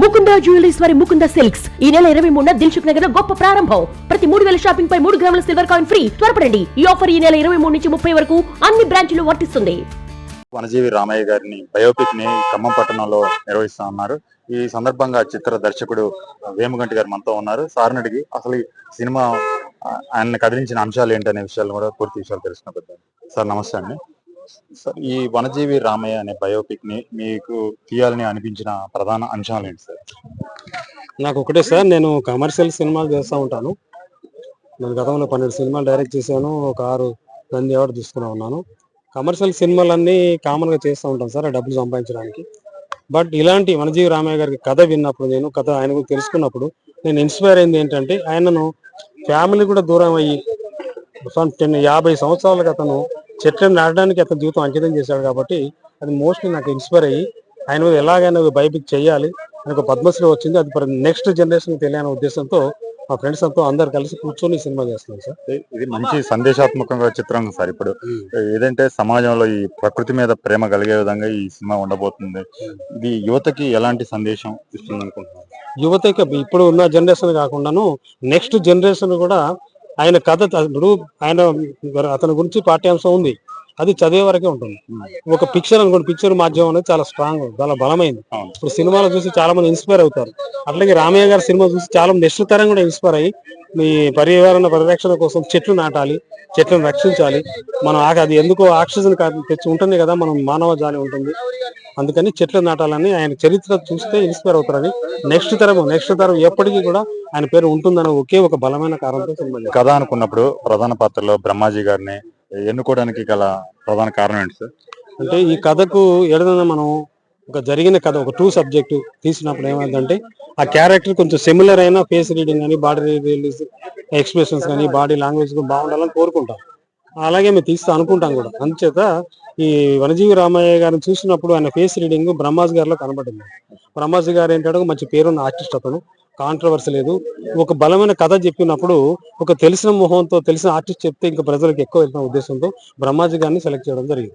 Mukunda jewelleries వారి Mukunda silks. ఈ నెల ఇరవై మూడున దిల్సుఖ్ నగర్లో గొప్ప ప్రారంభం. ప్రతి మూడు వేల షాపింగ్ పై మూడు గ్రాముల సిల్వర్ కాయిన్ ఫ్రీ. త్వరపడండి. ఈ ఆఫర్ ఈ నెల ఇరవై మూడు నుంచి ముప్పై వరకు అన్ని బ్రాంచ్లు వర్తిస్తుంది. వనజీవి రామయ్య గారిని బయోపిక్ని ఖమ్మం పట్టణంలో నిర్వహిస్తా ఉన్నారు. ఈ సందర్భంగా చిత్ర దర్శకుడు వేముగంటి గారు మనతో ఉన్నారు. సార్ని అడిగి అసలు ఈ సినిమా ఆయన కదిలించిన అంశాలు ఏంటనే విషయాలు కూడా పూర్తి విషయాలు తెలుసుకున్న సార్ నమస్తే అండి. సార్ ఈ వనజీవి రామయ్య అనే బయోపిక్ని మీకు తీయాలని అనిపించిన ప్రధాన అంశాలు ఏంటి సార్? నాకు ఒకటే సార్ నేను కమర్షియల్ సినిమాలు చేస్తూ ఉంటాను. నేను గతంలో పన్నెండు సినిమాలు డైరెక్ట్ చేశాను ఒక ఆరు నంది అవార్డు తీసుకుని ఉన్నాను. కమర్షియల్ సినిమాలన్నీ కామన్గా చేస్తూ ఉంటాను సార్ ఆ డబ్బులు సంపాదించడానికి. బట్ ఇలాంటి వనజీవి రామయ్య గారికి కథ విన్నప్పుడు నేను కథ ఆయన గురించి తెలుసుకున్నప్పుడు నేను ఇన్స్పైర్ అయింది ఏంటంటే ఆయనను ఫ్యామిలీ కూడా దూరం అయ్యి టెన్ యాభై సంవత్సరాలకు అతను చెట్లను నాటడానికి అతను జీవితం అంకితం చేశాడు కాబట్టి అది మోస్ట్లీ నాకు ఇన్స్పైర్ అయ్యి ఆయన మీద ఎలాగైనా బైపిక్ చేయాలి ఆయనకు పద్మశ్రీ వచ్చింది. అది నెక్స్ట్ జనరేషన్ తెలియని ఉద్దేశంతో మా ఫ్రెండ్స్ అంతా అందరు కలిసి కూర్చొని సినిమా చేస్తున్నాం సార్. ఇది మంచి సందేశాత్మకంగా చిత్రం సార్ ఇప్పుడు. ఏదంటే సమాజంలో ఈ ప్రకృతి మీద ప్రేమ కలిగే విధంగా ఈ సినిమా ఉండబోతుంది. ఇది యువతకి ఎలాంటి సందేశం ఇస్తుంది అనుకుంటున్నారు యువతకి ఇప్పుడు ఉన్న జనరేషన్ కాకుండాను నెక్స్ట్ జనరేషన్ కూడా ఆయన కథ ఇప్పుడు ఆయన అతని గురించి పాఠ్యాంశం ఉంది. అది చదివే వరకే ఉంటుంది. ఒక పిక్చర్ అనుకోండి పిక్చర్ మాధ్యమం అనేది చాలా స్ట్రాంగ్ చాలా బలమైంది. ఇప్పుడు సినిమాలు చూసి చాలా మంది ఇన్స్పైర్ అవుతారు. అట్లాగే రామయ్య గారి సినిమా చూసి చాలా మంది నెక్స్ట్ తరం కూడా ఇన్స్పైర్ అయ్యి మీ పర్యావరణ పరిరక్షణ కోసం చెట్లు నాటాలి చెట్లను రక్షించాలి. మనం అది ఎందుకో ఆక్సిజన్ తెచ్చి ఉంటుంది కదా మనం మానవ జాలి ఉంటుంది. అందుకని చెట్లు నాటాలని ఆయన చరిత్ర చూస్తే ఇన్స్పైర్ అవుతారని నెక్స్ట్ తరం నెక్స్ట్ తరం ఎప్పటికీ కూడా ఆయన పేరు ఉంటుందన్న ఒకే ఒక బలమైన కారణంతో సినిమా. కథ అనుకున్నప్పుడు ప్రధాన పాత్రలో బ్రహ్మాజీ గారిని ఎన్నుకోవడానికి గల ప్రధాన కారణం ఏంటి సార్ అంటే ఈ కథకు ఏదైనా మనం ఒక జరిగిన కథ ఒక టూ సబ్జెక్ట్ తీసినప్పుడు ఏమైందంటే ఆ క్యారెక్టర్ కొంచెం సిమిలర్ అయినా ఫేస్ రీడింగ్ కానీ బాడీ రిలీజ్ ఎక్స్ప్రెషన్స్ కానీ బాడీ లాంగ్వేజ్ బాగుండాలని కోరుకుంటాం అలాగే మేము తీస్తా అనుకుంటాం కూడా. అందుచేత ఈ వనజీవి రామయ్య గారిని చూసినప్పుడు ఆయన ఫేస్ రీడింగ్ బ్రహ్మాజ్ గారిలో కనబడింది. బ్రహ్మాజ్ గారు ఏంటంటే మంచి పేరున్న ఆర్టిస్ట్ అతను. కాంట్రవర్సీ లేదు. ఒక బలమైన కథ చెప్పినప్పుడు ఒక తెలిసిన మొహంతో తెలిసిన ఆర్టిస్ట్ చెప్తే ఇంకా ప్రజలకు ఎక్కువ వెళ్తున్న ఉద్దేశంతో బ్రహ్మాజీ గారిని సెలెక్ట్ చేయడం జరిగింది.